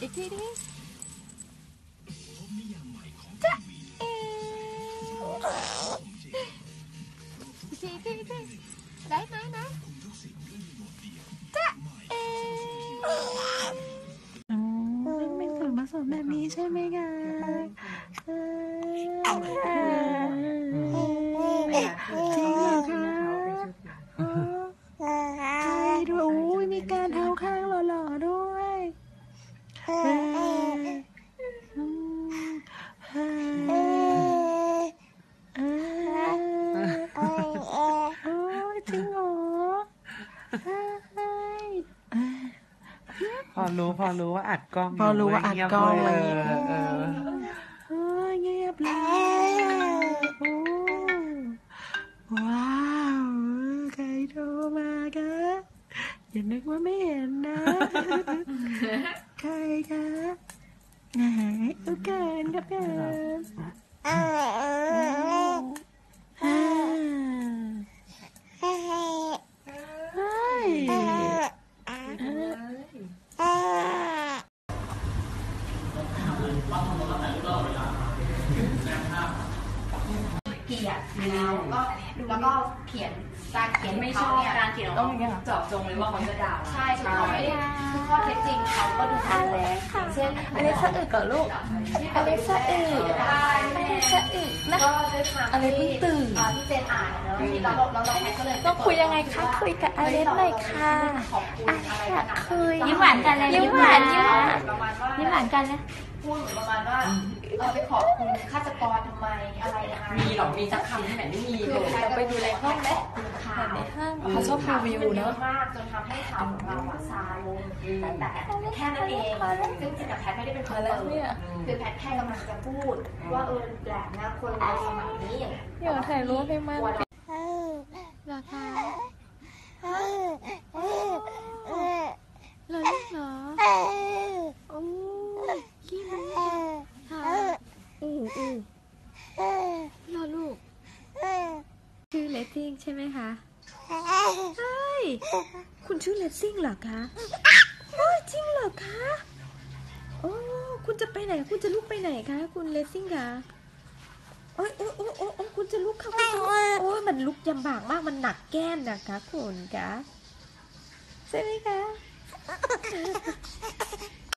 อีกทีดิจ๊ะเออีกทีอีกทีอีกทีได้ไหมนะจ๊ะเออ๋อเป็นส่วนผสมแบบนี้ใช่ไหมคะเออจริงเหรอคะอ๋อใช่ด้วยอุ้ยมีการเท้าข้างหล่อๆด้วยเอออืมเออเอ อโอ้ยจริงเหรอเฮ้ยเออพอรู้พอรู้ว่าอัดกล้องพอรู้ว่าอัดกล้องเลเลยยเออเออเฮ้ยเงียบเลยโอ้ว้าวใครโทรมาคะอย่านึกว่าไม่เห็นนะ ใครคะไหนโอเกินครับเกินอ่าเฮ้ย เกลียดแล้วก็แล้วก็เขียนการเขียนไม่เขาชอบเนี่ยการเขียนของเขาเจาะจงเลยว่าเขาจะด่าเราใช่คือเขาไม่ได้คือข้อเท็จจริงเขาก็ดูทันแล้วอย่างเช่นอันนี้สะอึกก่อนลูกอันนี้สะอึกได้อันนี้สะอึกนะก็ด้วยความอะไรเพิ่งตื่นอ่าที่เจนอ่านเนอะที่เราเราเราก็เลยต้องคุยยังไงคะคุยกับอเล็กหน่อยค่ะขอบคุณอะไรขนาดนั้นคุยยิ้มหวานกันเลยยิ้มหวานยิ้มหวานประมาณว่ายิ้มหวานกันนะ พูดเหมือนประมาณว่าเออไปขอบคุณฆาตกรทำไมอะไรยังไงมีหรอมีสักคำที่ไหนไม่มีคือเลยใครก็ไปดูในห้องไหมข่าวในห้างเขาชอบรีวิวเนอะมากจนทำให้ข่าวของเราอะซาลงแต่แต่แค่นั้นเองซึ่งจริงๆกับแพทย์ไม่ได้เป็นคพอนแล้วเปิดเนี่ยคือแพทย์แค่กำลังจะพูด ว่าเออแปลกนะคนในสมัยนี้อย่างเดี๋ยวถ่ายรูปให้มันควรเหรอคะเหรอลูกเหรอโอ้ย ขี้มันค่ะอืออือรอลูก ชื่อเลสซิ่งใช่ไหมคะใช่คุณชื่อเลสซิ่งเหรอคะโอ้ยจริงเหรอคะโอ้คุณจะไปไหน คุณจะลุกไปไหนคะ คุณเลสซิ่งคะโอ้ยโอ้ยโอ้ยโอ้ยคุณจะลุกเข้าไปโอ้ยมันลุกยำบากมากมันหนักแก้มนะคะคุณคะใช่ไหมคะ